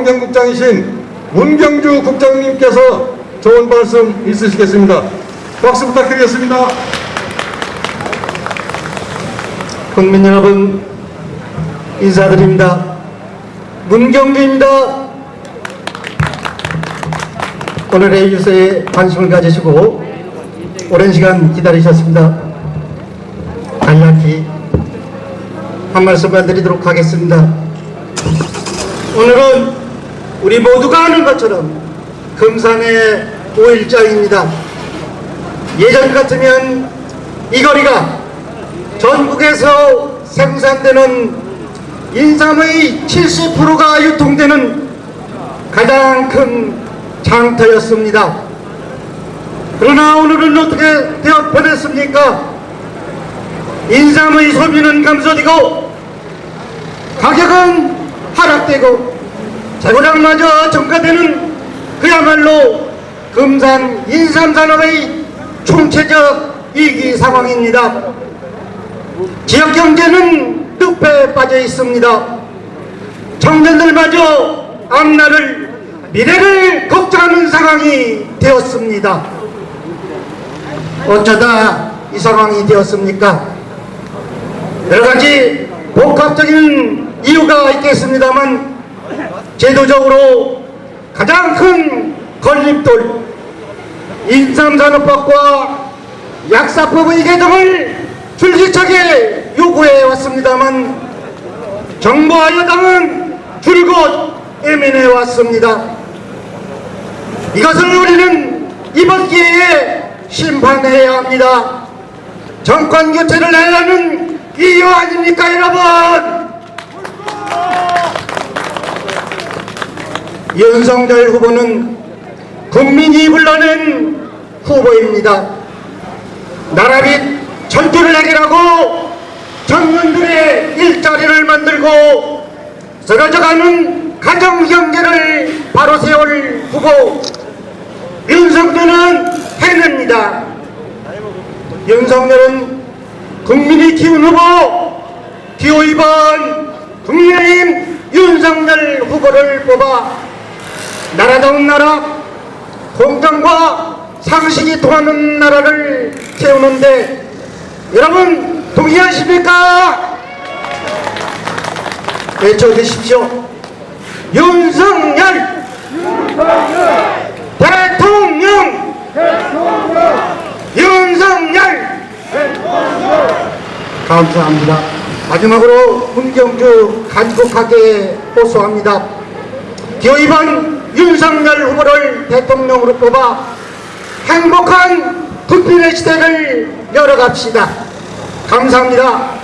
환경국장이신 문경주 국장님께서 좋은 말씀 있으시겠습니다. 박수 부탁드리겠습니다. 국민 여러분 인사드립니다. 문경주입니다. 오늘의 유세에 관심을 가지시고 오랜 시간 기다리셨습니다. 간략히 한 말씀만 드리도록 하겠습니다. 오늘은 우리 모두가 아는 것처럼 금산의 5일장입니다. 예전 같으면 이 거리가 전국에서 생산되는 인삼의 70%가 유통되는 가장 큰 장터였습니다. 그러나 오늘은 어떻게 되어 버렸습니까? 인삼의 소비는 감소되고 가격은 하락되고 재고량마저 증가되는 그야말로 금산 인삼산업의 총체적 위기 상황입니다. 지역 경제는 늪에 빠져 있습니다. 청년들마저 앞날을 미래를 걱정하는 상황이 되었습니다. 어쩌다 이 상황이 되었습니까? 여러 가지 복합적인 이유가 있겠습니다만 제도적으로 가장 큰 걸림돌 인삼산업법과 약사법의 개정을 줄기차게 요구해 왔습니다만 정부와 여당은 줄곧 애민해 왔습니다. 이것을 우리는 이번 기회에 심판해야 합니다. 정권 교체를 하는 이유 아닙니까 여러분? 윤석열 후보는 국민이 불러낸 후보입니다. 나라빛 전투를 해결하고 청년들의 일자리를 만들고 쓰러져가는 가정경제를 바로 세울 후보 윤석열은 해냅니다. 윤석열은 국민이 키운 후보 기호 2번 국민의힘 윤석열 후보를 뽑아 나라다운 나라 공정과 상식이 통하는 나라를 세우는데 여러분 동의하십니까? 외쳐주십시오. 윤석열, 대통령, 윤석열 감사합니다. 마지막으로 문경주 간곡하게 호소합니다. 기호 2번 윤석열 후보를 대통령으로 뽑아 행복한 국민의 시대를 열어갑시다. 감사합니다.